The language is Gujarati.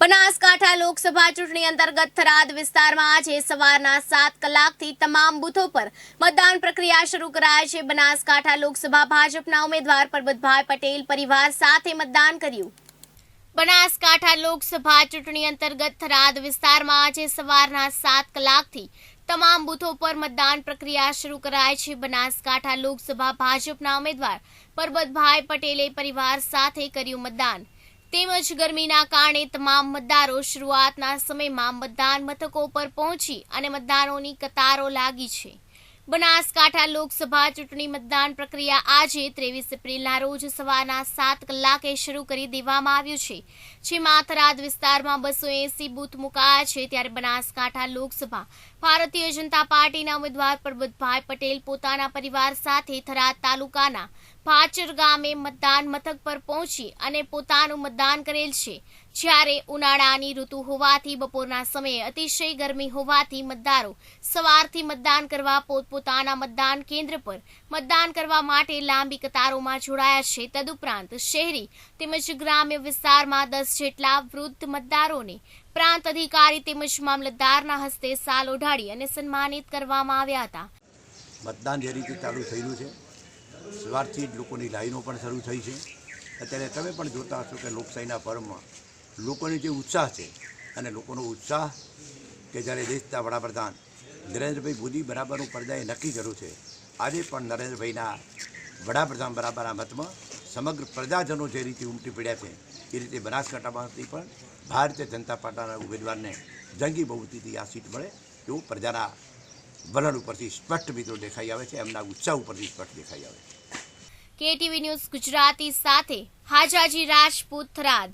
બનાસકાંઠા લોકસભા ચૂંટણી અંતર્ગત થરાદ વિસ્તારમાં આજે સવારના સાત કલાકથી તમામ બૂથો પર મતદાન પ્રક્રિયા શરૂ કરાય છે. બનાસકાંઠા લોકસભા ભાજપના ઉમેદવાર પરબતભાઈ પટેલ પરિવાર સાથે મતદાન કર્યું. બનાસકાંઠા લોકસભા ચૂંટણી અંતર્ગત થરાદ વિસ્તારમાં આજે સવારના સાત કલાકથી તમામ બૂથો પર મતદાન પ્રક્રિયા શરૂ કરાય છે. બનાસકાંઠા લોકસભા ભાજપના ઉમેદવાર પરબતભાઈ પટેલે પરિવાર સાથે કર્યું મતદાન. તેમજ ગરમીના કારણે તમામ મતદારો શરૂઆતના સમયમાં મતદાન મથકો પર પહોંચી અને મતદારોની કતારો લાગી છે. બનાસકાંઠા લોકસભા ચૂંટણી મતદાન પ્રક્રિયા આજે ત્રેવીસ એપ્રિલના રોજ સવારના સાત કલાકે શરૂ કરી દેવામાં આવ્યું છે. જેમાં થરાદ વિસ્તારમાં બસો એસી બૂથ મુકાયા છે ત્યારે બનાસકાંઠા લોકસભા, ભારતીય જનતા પાર્ટીના ઉમેદવાર પરબતભાઈ પટેલ પોતાના પરિવાર સાથે થરાદ તાલુકાના ભાચર ગામે મતદાન મથક પર પહોંચી અને પોતાનું મતદાન કરેલ છે. જ્યારે ઉનાળાની ઋતુ હોવાથી બપોરના સમયે અતિશય ગરમી હોવાથી મતદારો સવારથી મતદાન કરવા પોતપોતાના મતદાન કેન્દ્ર પર મતદાન કરવા માટે લાંબી કતારોમાં જોડાયા છે. તદુપરાંત શહેરી તેમજ ગ્રામ્ય વિસ્તારમાં દસ જેટલા વૃદ્ધ મતદારોને પ્રાંત અધિકારી તેમજ મામલતદારના હસ્તે સાલ ઓઢાડી અને સન્માનિત કરવામાં આવ્યા હતા. મતદાન જે રીતે ચાલુ થયેલું છે, સવારથી જ લોકોની લાઈનો પણ શરૂ થઈ છે. અત્યારે તમે પણ જોતા હશો કે લોકશાહીના પર્વમાં લોકોની જે ઉત્સાહ છે અને લોકોનો ઉત્સાહ કે જ્યારે દેશના વડાપ્રધાન નરેન્દ્રભાઈ મોદી બરાબરનું પડદાએ નક્કી કર્યું છે, આજે પણ નરેન્દ્રભાઈના વડાપ્રધાન બરાબરના મતમાં સમગ્ર પ્રજાજનો જે રીતે ઉમટી પડ્યા છે, એ રીતે બનાસકાંઠામાંથી પણ ભારતીય જનતા પાર્ટીના ઉમેદવારને જંગી બહુમતીથી આ સીટ મળે એવું પ્રજાના વલણ ઉપરથી સ્પષ્ટ મિત્રો દેખાઈ આવે છે, એમના ઉત્સાહ ઉપરથી સ્પષ્ટ દેખાઈ આવે છે. કેટીવી ન્યૂઝ ગુજરાતી સાથે, હાજાજી રાજપૂત થરાદ.